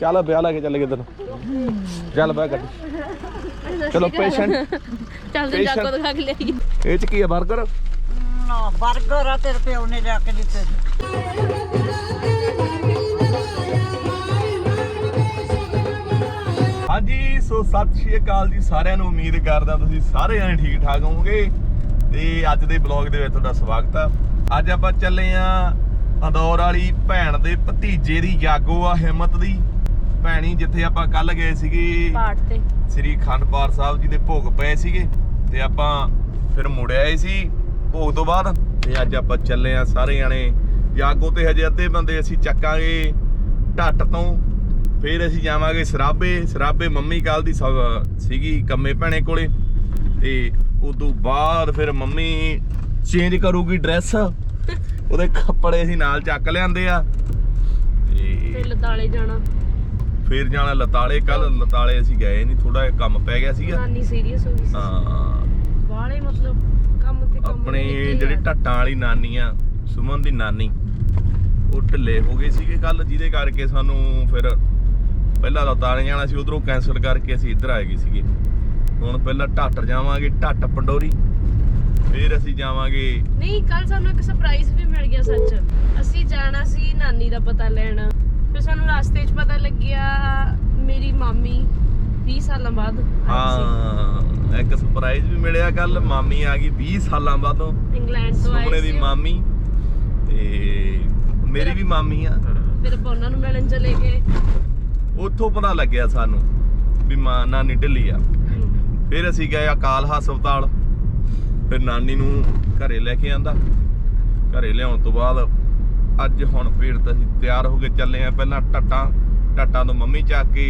ਚੱਲ ਵਿਆਹ ਲਾ ਕੇ ਚੱਲ ਗਏ ਤੈਨੂੰ ਚੱਲ ਬੈ ਗੱਡੀ। ਚਲੋ ਪੇਸ਼ੈਂਟ ਚੱਲਦੇ ਜਾ ਕੇ ਦਿਖਾ ਕੇ ਲਿਆਈਏ ਇਹ ਚ ਕੀ ਹੈ 버ਗਰ ਨਾ 버ਗਰ ਆ ਤੇਰੇ ਪਿਓ ਨੇ ਲਿਆ ਕੇ ਦਿੱਤੇ ਹਾਂਜੀ ਸੋ ਸਤਿ ਸ਼੍ਰੀ ਅਕਾਲ ਜੀ ਸਾਰਿਆਂ ਨੂੰ। ਉਮੀਦ ਕਰਦਾ ਤੁਸੀਂ ਸਾਰੇ ਜਣੇ ਠੀਕ ਠਾਕ ਹੋਵੋਗੇ। ਤੇ ਅੱਜ ਦੇ ਬਲੌਗ ਦੇ ਵਿੱਚ ਤੁਹਾਡਾ ਸਵਾਗਤ ਆ। ਅੱਜ ਆਪਾਂ ਚੱਲੇ ਆ ਅੰਦੌਰ ਵਾਲੀ ਭੈਣ ਦੇ ਭਤੀਜੇ ਦੀ ਜਾਗੋ ਆ ਹਿੰਮਤ ਦੀ। ਭੈਣੀ ਜਿੱਥੇ ਆਪਾਂ ਕੱਲ ਗਏ ਸੀਗੇ ਪਾਠ ਤੇ। ਸ੍ਰੀ ਖੰਡਪਾਰ ਸਾਹਿਬ ਜੀ ਦੇ ਭੋਗ ਪਏ ਸੀਗੇ ਤੇ ਆਪਾਂ ਫਿਰ ਮੁੜ ਆਏ ਸੀ ਭੋਗ ਤੋਂ ਬਾਅਦ ਤੇ ਅੱਜ ਆਪਾਂ ਚੱਲੇ ਆ ਸਾਰੇ ਜਾਣੇ। ਜਾਗੋ ਤੇ ਹਜੇ ਅੱਧੇ ਬੰਦੇ ਅਸੀਂ ਚੱਕਾਂਗੇ ਢੱਟ ਤੋਂ ਫਿਰ ਅਸੀਂ ਜਾਵਾਂਗੇ ਸਰਾਬੇ। ਸਰਾਬੇ ਮੰਮੀ ਕੱਲ ਦੀ ਸੀਗੀ ਕੰਮੇ ਭੈਣੇ ਕੋਲੇ ਤੇ ਉਦੋਂ ਬਾਅਦ ਫਿਰ ਮੰਮੀ ਚੇਂਜ ਕਰੂਗੀ ਡਰੈਸ ਉਹਦੇ ਕੱਪੜੇ ਅਸੀਂ ਨਾਲ ਚੱਕ ਲਿਆਂਦੇ ਆ। ਤੇ ਤੇ ਲਤਾਲੇ ਜਾਣਾ। ਫਿਰ ਜਾਣਾ ਲਤਾਲੇ ਕੱਲ ਲਤਾਲੇ ਅਸੀਂ ਗਏ ਨਹੀਂ ਥੋੜਾ ਜਿਹਾ ਕੰਮ ਪੈ ਗਿਆ ਸੀਗਾ। ਨਾਨੀ ਸੀਰੀਅਸ ਹੋ ਗਈ ਸੀ। ਹਾਂ। ਬਾਲੇ ਮਤਲਬ ਕੰਮ ਤੇ ਕੰਮ ਆਪਣੇ ਨਿਕਲੇ ਜਿਹੜੇ। ਢੱਟਾਂ ਵਾਲੀ ਨਾਨੀ ਆ ਸੁਮਨ ਦੀ ਨਾਨੀ ਉਹ ਢਿੱਲੇ ਹੋ ਗਏ ਸੀਗੇ ਕੱਲ ਜਿਹਦੇ ਕਰਕੇ ਸਾਨੂੰ ਫਿਰ ਪਹਿਲਾਂ ਲਤਾਲੇ ਜਾਣਾ ਸੀ ਉਧਰੋਂ ਕੈਨਸਲ ਕਰਕੇ ਅਸੀਂ ਇੱਧਰ ਆ ਗਏ ਸੀਗੇ। ਹੁਣ ਪਹਿਲਾਂ ਢੱਟ ਜਾਵਾਂਗੇ ਢੱਟ ਪੰਡੋਰੀ ਫਿਰ ਅਸੀਂ ਜਾਵਾਂਗੇ। ਨਹੀਂ ਕੱਲ ਸਾਨੂੰ ਇੱਕ ਸਰਪ੍ਰਾਈਜ਼ ਵੀ ਮਿਲ ਗਿਆ ਸੱਚ। ਅਸੀਂ ਜਾਣਾ ਸੀ ਨਾਨੀ ਦਾ ਪਤਾ ਲੈਣ। ਫਿਰ ਸਾਨੂੰ ਰਸਤੇ 'ਚ ਪਤਾ ਲੱਗਿਆ ਮੇਰੀ ਮਾਮੀ 20 ਸਾਲਾਂ ਬਾਅਦ ਆਈ ਹਾਂ ਇੱਕ ਸਰਪ੍ਰਾਈਜ਼ ਵੀ ਮਿਲਿਆ ਕੱਲ ਮਾਮੀ ਆ ਗਈ 20 ਸਾਲਾਂ ਬਾਅਦੋਂ। ਸੀ ਇੰਗਲੈਂਡ ਤੋਂ ਆਈ ਸੁਮਨੇ ਦੀ ਸੀ। ਮਾਮੀ। ਤੇ ਮੇਰੀ ਵੀ ਮਾਮੀ ਆ। ਫਿਰ ਆਪਾਂ ਉਹਨਾਂ ਨੂੰ ਮਿਲਣ ਚਲੇ ਗਏ। ਉੱਥੋਂ ਪਤਾ ਲੱਗਿਆ ਸਾਨੂੰ ਵੀ ਮਾਂ ਨਾਨੀ ਢਿੱਲੀ ਆ। ਫਿਰ ਅਸੀਂ ਗਏ ਅਕਾਲ ਹਸਪਤਾਲ। ਫਿਰ ਨਾਨੀ ਨੂੰ ਘਰੇ ਲੈ ਕੇ ਆਂਦਾ। ਘਰੇ ਲਿਆਉਣ ਤੋਂ ਬਾਅਦ ਅੱਜ ਹੁਣ ਫਿਰ ਅਸੀਂ ਤਿਆਰ ਹੋ ਕੇ ਚੱਲੇ ਆ। ਪਹਿਲਾਂ ਟੱਟਾਂ ਟੱਟਾਂ ਤੋਂ ਮੰਮੀ ਚੱਕ ਕੇ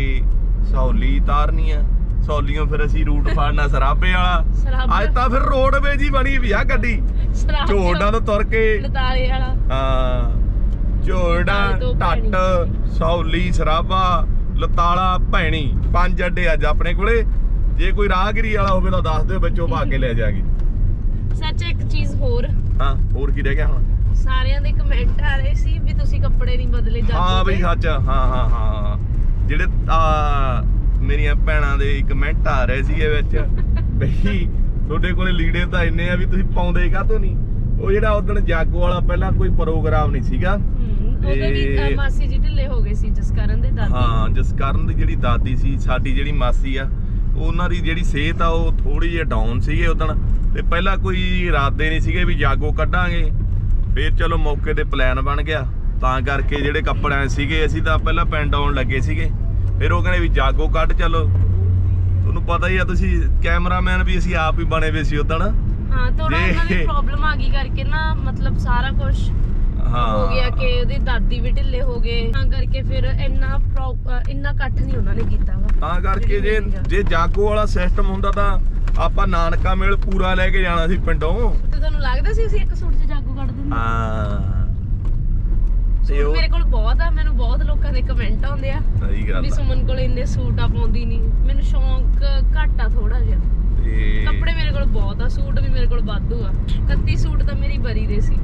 ਸਹੌਲੀ ਤਾਰਨੀ ਆ ਸਹੌਲੀਆਂ ਫਿਰ ਅਸੀਂ ਰੂਟ ਫੜਨਾ ਸਰਾਬੇ ਵਾਲਾ। ਅੱਜ ਤਾਂ ਫਿਰ ਰੋਡਵੇ ਜੀ ਬਣੀ ਵੀ ਆ ਗੱਡੀ। ਝੋੜਾਂ ਤੋਂ ਤੁਰ ਕੇ। ਲਤਾਲੇ ਵਾਲਾ। ਹਾਂ ਝੋੜਾ ਟੱਟ ਸੌਲੀ ਸਰਾਬਾ ਲਤਾਲਾ ਭੈਣੀ। ਪੰਜ ਅੱਡੇ ਅੱਜ ਆਪਣੇ ਕੋਲੇ। ਜੇ ਕੋਈ ਰਾਹਗੀਰੀ ਵਾਲਾ ਹੋਵੇ ਤਾਂ ਦੱਸ ਦਿਓ ਵਿੱਚੋਂ ਪਾ ਕੇ ਲੈ ਜਾਗੇ। ਸੱਚ ਇੱਕ ਚੀਜ਼ ਹੋਰ। ਹਾਂ ਹੋਰ ਕੀ ਰਹਿ ਗਿਆ ਹੁਣ? ਸਾਰਿਆਂ ਦੇ ਕਮੈਂਟ ਆ ਰਹੇ ਸੀ ਵੀ ਤੁਸੀਂ ਕੱਪੜੇ ਨਹੀਂ ਬਦਲੇ ਜਾਂਦੇ ਹਾਂ ਬਈ ਸੱਚ ਹਾਂ ਹਾਂ ਹਾਂ ਜਿਹੜੇ ਆ ਮੇਰੀਆਂ ਭੈਣਾਂ ਦੇ ਕਮੈਂਟ ਆ ਰਹੇ ਸੀਗੇ ਵਿੱਚ। ਬਈ ਤੁਹਾਡੇ ਕੋਲੇ ਲੀੜੇ ਤਾਂ ਇੰਨੇ ਆ ਵੀ ਤੁਸੀਂ ਪਾਉਂਦੇ ਕਾਹਤੋਂ ਨਹੀਂ? ਉਹ ਜਿਹੜਾ ਉਦੋਂ ਜਾਗੋ ਵਾਲਾ ਪਹਿਲਾਂ ਕੋਈ ਪ੍ਰੋਗਰਾਮ ਨਹੀਂ ਸੀਗਾ। ਉਹਦੇ ਵੀ ਮਾਸੀ ਜੀ ਢਿੱਲੇ ਹੋ ਗਏ ਸੀ ਜਸਕਰਨ ਦੇ ਦਾਦੀ। ਹਾਂ ਜਸਕਰਨ ਦੀ ਜਿਹੜੀ ਦਾਦੀ ਸੀ ਸਾਡੀ ਜਿਹੜੀ ਮਾਸੀ ਆ ਉਹਨਾਂ ਦੀ ਜਿਹੜੀ ਸਿਹਤ ਆ ਉਹ ਥੋੜੀ ਜਿਹੀ ਡਾਊਨ ਸੀਗੇ ਉਦੋਂ ਤੇ ਪਹਿਲਾਂ ਕੋਈ ਇਰਾਦੇ ਨਹੀਂ ਸੀਗੇ ਵੀ ਜਾਗੋ ਕੱਢਾਂਗੇ। ਫਿਰ ਚਲੋ ਮੌਕੇ ਤੇ ਪਲਾਨ ਬਣ ਗਿਆ। ਤਾਂ ਕਰਕੇ ਜਿਹੜੇ ਕੱਪੜਿਆਂ ਸੀਗੇ ਅਸੀਂ ਤਾਂ ਪਹਿਲਾਂ ਪਿੰਡ ਆਉਣ ਲੱਗੇ ਸੀਗੇ। ਫਿਰ ਉਹ ਕਹਿੰਦੇ ਵੀ ਜਾਗੋ ਕੱਢ ਚਲੋ। ਤੁਹਾਨੂੰ ਪਤਾ ਹੀ ਆ ਤੁਸੀਂ ਕੈਮਰਾਮੈਨ ਵੀ ਅਸੀਂ ਆਪ ਹੀ ਬਣੇ ਵੇ ਸੀ ਉਦੋਂ ਹਾਂ ਥੋੜਾ ਉਹਨਾਂ ਦੀ ਪ੍ਰੋਬਲਮ ਆ ਗਈ ਕਰਕੇ ਨਾ ਮਤਲਬ ਸਾਰਾ ਕੁਝ ਹਾਂ। ਹੋ ਗਿਆ ਕਿ ਉਹਦੀ ਦਾਦੀ ਵੀ ਢਿੱਲੇ ਹੋ ਗਏ। ਤਾਂ ਕਰਕੇ ਫਿਰ ਇੰਨਾ ਇੰਨਾ ਇਕੱਠ ਨਹੀਂ ਉਹਨਾਂ ਨੇ ਕੀਤਾ ਵਾ। ਤਾਂ ਕਰਕੇ ਜੇ ਜੇ ਜਾਗੋ ਵਾਲਾ ਸਿਸਟਮ ਹੁੰਦਾ ਤਾਂ ਆਪਾਂ ਨਾਨਕਾ ਮੇਲ ਪੂਰਾ ਲੈ ਕੇ ਜਾਣਾ ਸੀ ਪਿੰਡੋਂ। ਤੇ ਤੁਹਾਨੂੰ ਲੱਗਦਾ ਸੀ ਅਸੀਂ ਇੱਕ ਸੂਟ 'ਚ ਜਾਗੋ ਹਾਂ। ਤੇ ਸੂਟ ਉਹ ਮੇਰੇ ਕੋਲ ਬਹੁਤ ਆ ਮੈਨੂੰ ਬਹੁਤ ਲੋਕਾਂ ਦੇ ਕਮੈਂਟ ਆਉਂਦੇ ਆ ਸਹੀ ਗੱਲ ਵੀ ਆ। ਸੁਮਨ ਕੋਲ ਇੰਨੇ ਸੂਟ ਆ ਪਾਉਂਦੀ ਨਹੀਂ ਮੈਨੂੰ ਸ਼ੌਂਕ ਘੱਟ ਆ ਥੋੜਾ ਜਿਹਾ। ਤੇ ਕੱਪੜੇ ਮੇਰੇ ਕੋਲ ਬਹੁਤ ਆ ਸੂਟ ਵੀ ਮੇਰੇ ਕੋਲ ਵਾਧੂ ਆ। 31 ਸੂਟ ਤਾਂ ਮੇਰੀ ਬਰੀ ਦੇ ਸੀ।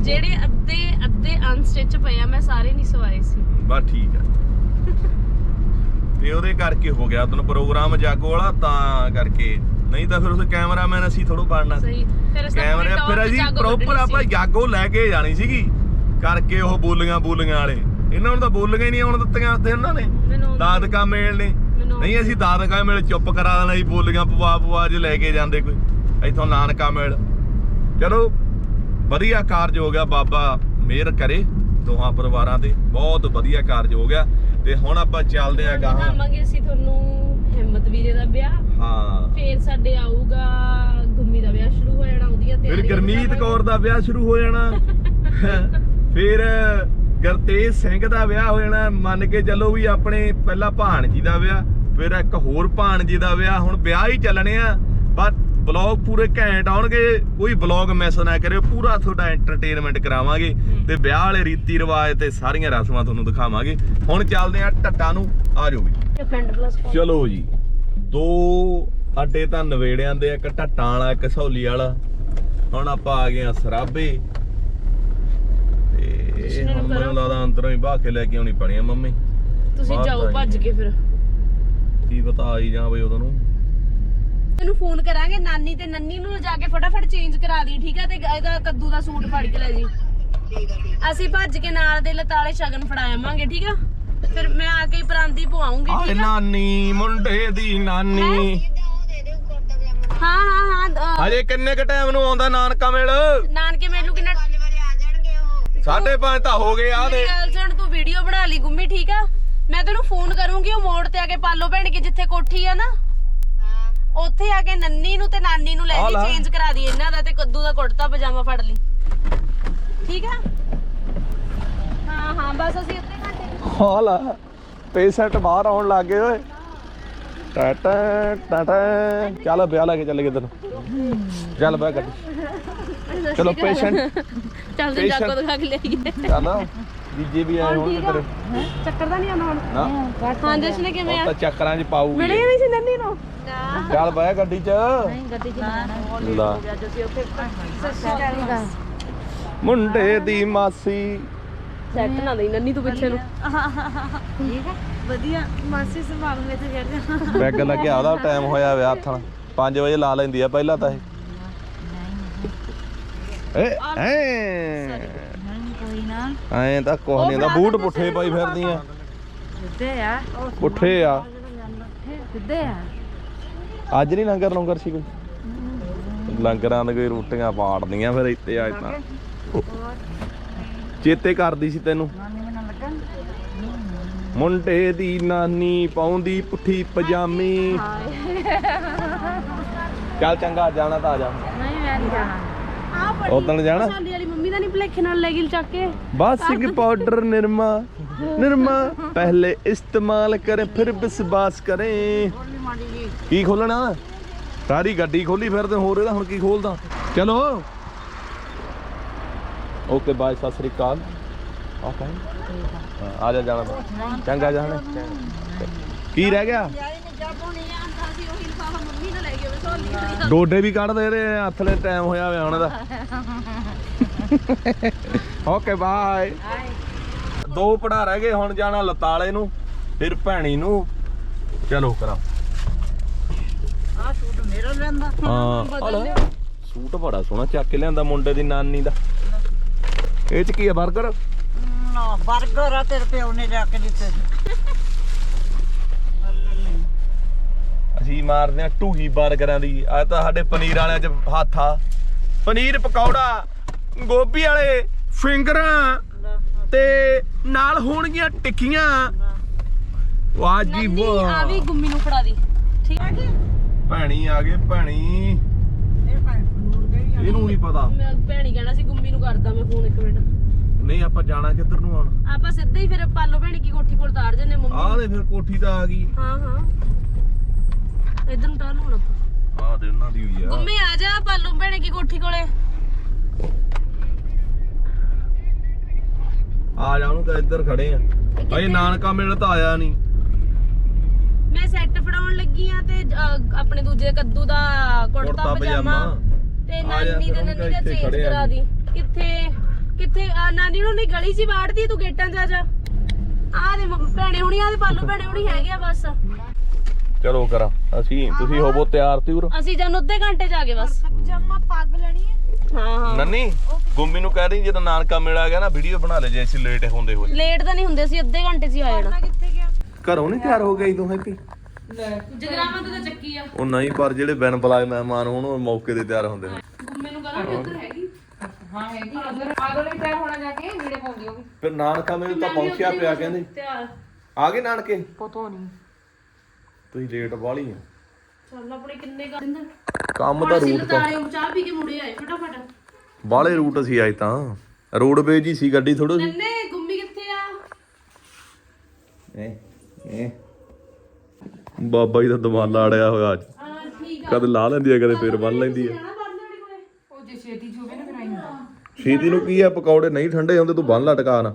ਜਿਹੜੇ ਅੱਧੇ ਅੱਧੇ ਅਨਸਟਿਚ ਪਏ ਆ ਮੈਂ ਸਾਰੇ ਨਹੀਂ ਸਵਾਏ ਸੀ। ਬਸ ਠੀਕ ਆ। ਤੇ ਉਹਦੇ ਕਰਕੇ ਹੋ ਗਿਆ। ਤੈਨੂੰ ਪ੍ਰੋਗਰਾਮ ਜਾਗੋ ਵਾਲਾ ਤਾਂ ਕਰਕੇ ਨਹੀਂ ਤਾਂ ਫਿਰ ਉਸ ਕੈਮਰਾਮੈਨ ਅਸੀਂ ਥੋੜੋ ਬਣਨਾ। ਸਹੀ। ਫਿਰ ਅਸੀਂ ਕੈਮਰਾ ਫਿਰ ਅਸੀਂ ਪ੍ਰੋਪਰ ਆਪਾਂ। ਜਾਗੋ ਲੈ ਕੇ ਜਾਣੀ ਸੀਗੀ। ਕਰਕੇ ਉਹ ਬੋਲੀਆਂ ਬੋਲੀਆਂ ਵਾਲੇ। ਇਹਨਾਂ ਨੂੰ ਤਾਂ ਬੋਲੀਆਂ ਹੀ ਨਹੀਂ ਆਉਣ ਦਿੱਤੀਆਂ ਉੱਥੇ ਉਹਨਾਂ ਨੇ। ਦਾਦਕਾ ਮੇਲ ਨੇ। ਨਹੀਂ ਅਸੀਂ ਦਾਦਕਾ ਮੇਲ ਚੁੱਪ ਕਰਾ ਦੇਣਾ ਸੀ ਬੋਲੀਆਂ ਪਵਾ ਪਵਾ ਜੇ ਲੈ ਕੇ ਜਾਂਦੇ ਕੋਈ। ਇੱਥੋਂ ਨਾਨਕਾ ਮੇਲ। ਚਲੋ ਵਧੀਆ ਕਾਰਜ ਹੋ ਗਿਆ ਬਾਬਾ। ਮਿਹਰ ਕਰੇ ਦੋਹਾਂ ਪਰਿਵਾਰਾਂ ਤੇ ਬਹੁਤ ਵਧੀਆ ਕਾਰਜ ਹੋ ਗਿਆ ਤੇ ਹੁਣ ਆਪਾਂ ਚੱਲਦੇ ਆ ਗਾਹਾਂ। ਦਿਖਾਵਾਂਗੇ ਅਸੀਂ ਤੁਹਾਨੂੰ ਸਾਡੇ ਆਊਗਾ ਗੁੰਮੀ ਦਾ ਵਿਆਹ ਸ਼ੁਰੂ ਹੋ ਜਾਣਾ ਉਹਦੀਆਂ ਫਿਰ ਤਿਆਰੀਆਂ ਗਰਮੀਤ। ਕੌਰ ਦਾ ਵਿਆਹ ਸ਼ੁਰੂ ਹੋ ਜਾਣਾ। ਫਿਰ ਗਰਤੇਜ ਸਿੰਘ ਦਾ ਵਿਆਹ ਹੋ ਜਾਣਾ। ਮੰਨ ਕੇ ਚੱਲੋ ਵੀ ਆਪਣੇ ਪਹਿਲਾ ਭਾਣਜੀ ਦਾ ਵਿਆਹ ਫਿਰ ਇੱਕ ਹੋਰ ਭਾਣਜੀ ਦਾ ਵਿਆਹ। ਹੁਣ ਵਿਆਹ ਹੀ ਚੱਲਣੇ ਆ। ਪਰ ਬਲੌਗ ਪੂਰੇ ਘੈਂਟ ਆਉਣਗੇ। ਕੋਈ ਬਲੌਗ ਮਿਸ ਨਾ ਕਰਿਓ। ਪੂਰਾ ਤੁਹਾਡਾ ਐਂਟਰਟੇਨਮੈਂਟ ਕਰਾਵਾਂਗੇ। ਤੇ ਵਿਆਹ ਵਾਲੇ ਰੀਤੀ ਰਿਵਾਜ ਤੇ ਸਾਰੀਆਂ ਰਸਮਾਂ ਤੁਹਾਨੂੰ ਦਿਖਾਵਾਂਗੇ। ਹੁਣ ਚੱਲਦੇ ਆ ਟੱਟਾਂ ਨੂੰ। ਆ ਜਾਓ ਵੀ। ਚਲੋ ਜੀ। ਦੋ ਅੱਡੇ ਤਾਂ ਨਵੇੜਿਆਂ ਦੇ ਇੱਕ ਢੱਟਾਂ ਵਾਲਾ ਇੱਕ ਸਹੌਲੀ ਵਾਲਾ। ਹੁਣ ਆਪਾਂ ਆ ਗਏ ਆ ਸਰਾਬੇ। ਤੇ ਹੁਣ ਮੈਨੂੰ। ਲੱਗਦਾ ਅੰਦਰੋਂ ਹੀ ਬਾਹ ਕੇ ਲੈ ਕੇ ਆਉਣੀ ਪੈਣੀ ਆ ਮੰਮੀ। ਤੁਸੀਂ ਬਾਹਰ ਜਾਓ ਤਾਂ ਭੱਜ ਕੇ ਫਿਰ। ਕੀ ਪਤਾ ਆਈ ਜਾਂ ਬਈ ਉਦੋਂ ਨੂੰ। ਤੈਨੂੰ ਫੋਨ ਕਰਾਂਗੇ ਨਾਨੀ ਤੇ ਨੰਨੀ ਨੂੰ ਲਿਜਾ ਕੇ ਫਟਾਫਟ ਚੇਂਜ ਕਰਾ ਦੀ ਠੀਕ ਹੈ ਤੇ ਇਹਦਾ ਕੱਦੂ ਦਾ ਸੂਟ ਫੜ ਕੇ ਲੈ ਜੀ। ਅਸੀਂ ਭੱਜ ਕੇ ਨਾਲ ਦੇ ਲਤਾਲੇ ਸ਼ਗਨ ਫੜਾਵਾਂਗੇ ਠੀਕ ਆ? ਫਿਰ ਮੈਂ ਆ ਕੇ ਹੀ ਪਰਾਂਦੀ ਪਵਾਉਂਗੀ ਆਏ ਠੀਕ ਆ? ਨਾਨੀ ਮੁੰਡੇ ਦੀ ਨਾਨੀ। ਹਾਂ ਹਾਂ ਹਾਂ ਅਹ, ਹਜੇ ਕਿੰਨੇ ਕ ਟਾਈਮ ਨੂੰ ਆਉਂਦਾ ਨਾਨਕਾ ਮੇਲ? ਨਾਨਕੇ ਮੈਨੂੰ ਕਿੰਨਾ ਸਾਢੇ ਪੰਜ ਤਾਂ ਹੋ ਗਏ ਆ ਦੇ। ਸੁਣ ਤੂੰ ਵੀਡੀਓ ਬਣਾ ਲਈ ਗੁੰਮੀ ਠੀਕ ਆ? ਮੈਂ ਤੈਨੂੰ ਫੋਨ ਕਰੂੰਗੀ ਉਹ ਮੋੜ ਤੇ ਆ ਕੇ ਪਾਲੋ ਭੈਣ ਕੇ ਜਿੱਥੇ ਕੋਠੀ ਆ ਨਾ। ਉੱਥੇ ਆ ਕੇ ਨੰਨੀ ਨੂੰ ਤੇ ਨਾਨੀ ਨੂੰ ਲੈ ਆ ਲੈ। ਚੇਂਜ ਕਰਾ ਦੀ ਇਹਨਾਂ ਦਾ ਤੇ ਕੱਦੂ ਦਾ ਕੁੜਤਾ ਪਜਾਮਾ ਫੜ ਲਈ। ਠੀਕ ਆ? ਹਾਂ ਹਾਂ ਬਸ ਅਸੀਂ ਅੱਧੇ ਘੰਟੇ ਹਾਲ ਪੇਸ਼ੈਂਟ ਬਾਹਰ ਆਉਣ ਲੱਗ ਗਏ ਓਏ। ਟਾਟਾ ਟਾਟਾ ਚੱਲ ਵਿਆਹ ਲੈ ਕੇ ਚੱਲ ਗਏ ਤੈਨੂੰ। ਚੱਲ ਬੈ ਗੱਡੀ। ਚਲੋ ਪੇਸ਼ੈਂਟ ਚੱਲ ਤੇ ਜਾਕੋ ਦਿਖਾ ਕੇ ਲਿਆਈਏ ਚੱਲ ਜੀਜੇ ਵੀ ਆਏ ਹੋਣਗੇ ਤੇਰੇ। ਚੱਕਰ ਦਾ ਨਹੀਂ ਆਉਂਦਾ ਹੁਣ? ਨਾ। ਹਾਂ ਜਸ਼ਨ ਕਿਵੇਂ ਉਹ ਆ ਤਾਂ ਚੱਕਰਾਂ 'ਚ ਪਾਊਗੀ। ਮਿਲੇ ਨਹੀਂ ਸੀ ਨੰਨੀ ਨੂੰ? ਚੱਲ ਬੈ ਗੱਡੀ 'ਚ। ਗੱਡੀ ਚ ਲਾ। ਅੱਜ ਅਸੀਂ ਉੱਥੇ ਸੱਸਾ ਮੁੰਡੇ ਦੀ ਮਾਸੀ। ਸੈੱਟ ਨਾ ਦੇਈ ਨੰਨੀ ਤੂੰ ਪਿੱਛੇ ਨੂੰ। ਵਧੀਆ। ਮਾਸੀ ਸੰਭਾਲ ਮੇ ਤੇ ਕਰ ਬੈਗ ਲੱਗਿਆ ਉਹਦਾ ਟਾਈਮ ਹੋਇਆ ਵਿਆਹ ਹੱਥਣ 5 ਵਜੇ ਲਾ ਲੈਂਦੀ ਆ ਪਹਿਲਾਂ ਤਾਂ ਇਹ। ਏ ਐ ਕੋਈ ਨਾ ਐਂ ਤਾਂ ਕੁਛ ਨਹੀਂ ਹੁੰਦਾ। ਬੂਟ ਪੁੱਠੇ ਪਾਈ ਫਿਰਦੀਆਂ ਸਿੱਧੇ ਆ? ਪੁੱਠੇ ਆ। ਸਿੱਧੇ ਆ? ਅੱਜ ਨਹੀਂ ਲੰਗਰ ਲੰਗਰ ਸੀ ਕੋਈ? ਲੰਗਰਾਂ ਦੇ ਕੋਈ ਰੋਟੀਆਂ ਪਾੜਦੀਆਂ ਫਿਰ ਇੱਥੇ ਅੱਜ ਤਾਂ ਚੇਤੇ ਕਰਦੀ ਸੀ ਤੈਨੂੰ। ਨਾਨੀ ਮੈਨੂੰ ਮੁੰਡੇ ਦੀ ਨਾਨੀ ਪਾਉਂਦੀ ਪੁੱਠੀ ਪਜਾਮੀ। ਚੱਲ ਚੰਗਾ ਜਾਣਾ ਤਾਂ ਆ ਜਾ। ਨਹੀਂ ਮੈਂ ਨਹੀਂ ਜਾਣਾ। ਉਦੋਂ ਜਾਣਾ? ਸਾਡੀ ਵਾਲੀ ਮੰਮੀ ਦਾ ਨਹੀਂ ਭਲੇਖੇ ਨਾਲ ਲੈ ਗਈ ਚੱਕ ਕੇ। ਬਾਸਿਕ ਪਾਊਡਰ ਨਿਰਮਾ ਨਿਰਮਾ ਪਹਿਲੇ ਇਸਤੇਮਾਲ ਕਰੇ ਫਿਰ ਵਿਸ਼ਵਾਸ ਕਰੇ। ਕੀ ਖੋਲਣਾ? ਸਾਰੀ ਗੱਡੀ ਖੋਲੀ ਫਿਰਦੇ ਹੋਰ ਇਹਦਾ ਹੁਣ ਕੀ ਖੋਲਦਾ? ਚਲੋ। ਓਕੇ ਬਾਏ ਸਤਿ ਸ੍ਰੀ ਅਕਾਲ। ਓਕੇ ਆ ਜਾ ਜਾਣਾ। ਚੰਗਾ ਜਾਣਾ। ਕੀ ਰਹਿ ਗਿਆ? ਡੋਡੇ ਵੀ ਕੱਢ ਦੇ ਰਹੇ ਹੱਥ ਲੈ ਟਾਈਮ ਹੋਇਆ ਵੇ ਹੁਣ ਦਾ। ਓਕੇ ਬਾਏ ਦੋ ਪੜਾ ਰਹਿ ਗਏ ਹੁਣ ਜਾਣਾ ਲਤਾਲੇ ਨੂੰ ਫਿਰ ਭੈਣੀ ਨੂੰ। ਚਲੋ ਕਰਾਂ। ਆ ਸੂਟ ਮੇਰਾ ਲੈਂਦਾ। ਹਾਂ ਆ। ਸੂਟ ਬੜਾ ਸੋਹਣਾ ਚੱਕ ਕੇ ਲਿਆਂਦਾ ਮੁੰਡੇ ਦੀ ਨਾਨੀ ਦਾ। ਇਹ ਚ ਕੀ ਹੈ 버ਗਰ ਨਾ 버ਗਰ ਆ ਤੇਰੇ ਪਿਓ ਨੇ ਲਿਆ ਕੇ ਦਿੱਤੇ ਅਸੀਂ ਮਾਰਦੇ ਆ ਟੂਹੀ 버ਗਰਾਂ ਦੀ। ਆ ਤਾਂ ਸਾਡੇ ਪਨੀਰ ਵਾਲਿਆਂ ਚ ਹੱਥ ਆ। ਪਨੀਰ ਪਕੌੜਾ ਗੋਭੀ ਵਾਲੇ ਫਿੰਗਰਾਂ ਤੇ ਨਾਲ ਹੋਣਗੀਆਂ ਟਿੱਕੀਆਂ। ਵਾਹ ਜੀ ਵਾਹ ਆ ਵੀ ਗੁੰਮੀ ਨੂੰ ਫੜਾ ਦੀ। ਠੀਕ ਹੈ ਭੈਣੀ ਆ ਗਏ ਭੈਣੀ। ਇਹਨੂੰ ਨਹੀਂ ਪਤਾ। ਮੈਂ ਭੈਣੀ ਕਹਿਣਾ ਸੀ ਗੁੰਮੀ ਨੂੰ ਕਰਦਾ ਮੈਂ ਫੋਨ ਇੱਕ ਮਿੰਟ। ਨਹੀਂ ਆਪਾਂ ਜਾਣਾ ਕਿੱਧਰ ਨੂੰ ਆਣ ਆਪਾਂ ਸਿੱਧਾ ਹੀ ਫਿਰ ਪਾਲੋ ਭੈਣੀ ਕੀ ਕੋਠੀ ਕੋਲ ਤਾਰ ਜੰਨੇ ਮੰਮੀ। ਆਹ ਦੇ ਫਿਰ ਕੋਠੀ ਤਾਂ ਆ ਗਈ। ਹਾਂ ਹਾਂ। ਇਧਰ ਨੂੰ ਟਰਨ ਹੁਣ ਆਪਾਂ। ਆਹ ਦੇ ਉਹਨਾਂ ਦੀ ਹੋਈ ਆ। ਗੁੰਮੀ ਆ ਜਾ ਪਾਲੋ ਭੈਣੇ ਕੀ ਕੋਠੀ ਕੋਲੇ। ਆ ਜਾ ਉਹਨੂੰ ਤਾਂ ਇੱਧਰ ਖੜੇ ਆ। ਭਾਈ ਨਾਨਕਾ ਮੇਲ ਤਾਂ ਆਇਆ ਨਹੀਂ। ਮੈਂ ਸੈੱਟ ਫੜਾਉਣ ਲੱਗੀ ਆ ਤੇ ਅਹ, ਆਪਣੇ ਦੂਜੇ ਕੱਦੂ ਦਾ ਕੁੜਤਾ ਪਜਾਮਾ। ਤੇ ਆ ਜਾ ਨਾਨੀ ਫਿਰ ਉਹਨੂੰ ਨੰਨੀ ਦਾ ਇੱਥੇ ਚੇਂਜ ਖੜੇ ਆ ਕਰਾ ਦੀ। ਕਿੱਥੇ ਕਿੱਥੇ ਆ, ਨਾਨੀ ਨੂੰ ਨਹੀਂ ਗਲੀ 'ਚ ਹੀ ਬਾੜਦੀ ਤੂੰ ਗੇਟਾਂ 'ਚ ਆ ਜਾ। ਆ ਦੇ ਭੈਣੇ ਹੁਣੀ ਆ ਦੇ ਪਾਲੋ ਭੈਣੇ ਹੁਣੀ ਹੈਗੇ ਆ ਬਸ। ਚਲੋ ਕਰਾਂ ਅਸੀਂ ਤੁਸੀਂ ਹੋਵੋ ਤਿਆਰ ਤਿਉਰ। ਅਸੀਂ ਜਾਨ ਅੱਧੇ ਘੰਟੇ 'ਚ ਆ ਗਏ ਬਸ। ਪਜਾਮਾ ਪੱਗ ਲੈਣੀ ਹੈ। ਹਾਂ ਹਾਂ। ਨੰਨੀ ਗੁੰਮੀ ਨੂੰ ਕਹਿ ਰਹੀ ਜਦੋਂ ਨਾਨਕਾ ਮੇਲ ਆ ਗਿਆ ਨਾ ਵੀਡੀਓ ਬਣਾ ਲੈ ਜੇ ਅਸੀਂ ਲੇਟ ਹੁੰਦੇ ਹੋਏ। ਲੇਟ ਤਾਂ ਨਹੀਂ ਹੁੰਦੇ ਸੀ ਅੱਧੇ ਘੰਟੇ 'ਚ ਹੀ ਆ ਜਾਣਾ। ਕਿੱਥੇ ਗਿਆ? ਘਰੋਂ ਨਹੀਂ ਤਿਆਰ ਹੋ ਗਈ ਤੂੰ ਹੈਪੀ ਜਗਰਾਵਾਂ ਤੇ ਤਾਂ ਚੱਕੀ ਆ। ਉਹ ਨਹੀਂ ਪਰ ਜਿਹੜੇ ਬਿਨ ਬੁਲਾਏ ਮਹਿਮਾਨ ਹੋਣ ਉਹ ਮੌਕੇ ਤੇ ਤਿਆਰ ਹੁੰਦੇ ਨੇ। ਗੁੰਮੇ ਨੂੰ ਕਰਾਂਗੇ ਉੱਧਰ ਹੈਗੀ। ਫਿਰ ਨਾਨਕਾ ਮੇਲ ਤਾਂ ਪਹੁੰਚਿਆ ਪਿਆ ਕਹਿੰਦੇ। ਤਿਆਰ। ਆ ਗਏ ਨਾਨਕੇ? ਪਤਾ ਨਹੀਂ। ਤੁਸੀਂ ਲੇਟ ਵਾਲੀ ਆ। ਚੱਲ ਆਪਣੇ ਕਿੰਨੇ ਕਰ ਦਿੰਦੇ ਕੰਮ ਦਾ ਅਸੀਂ ਰੂਟ ਤਾਂ। ਲਤਾੜੇ ਨੂੰ ਚਾਹ ਪੀ ਕੇ ਮੁੜੇ ਆਏ ਫਟਾਫਟ। ਬਾਲੇ ਰੂਟ ਅਸੀਂ ਆਏ ਤਾਂ। ਰੋਡਵੇਜ ਹੀ ਸੀ ਗੱਡੀ ਥੋੜੋ ਨੰਨੇ ਗੁੰਮੀ ਕਿੱਥੇ ਆ? ਏ ਏ ਬਾਬਾ ਜੀ ਦਾ ਦਮਾਲਾ ਅੜਿਆ ਹੋਇਆ ਅੱਜ। ਹਾਂ ਠੀਕ ਆ। ਕਦੇ ਲਾ ਲੈਂਦੀ ਆ ਕਦੇ ਫੇਰ ਬੰਨ ਲੈਂਦੀ ਕੋਲੇ। ਛੇਤੀ ਨੂੰ ਕੀ ਆ ਪਕੌੜੇ ਨਹੀਂ ਠੰਡੇ ਹੁੰਦੇ ਤੂੰ ਬੰਨ ਲਟਕਾ ਨਾ।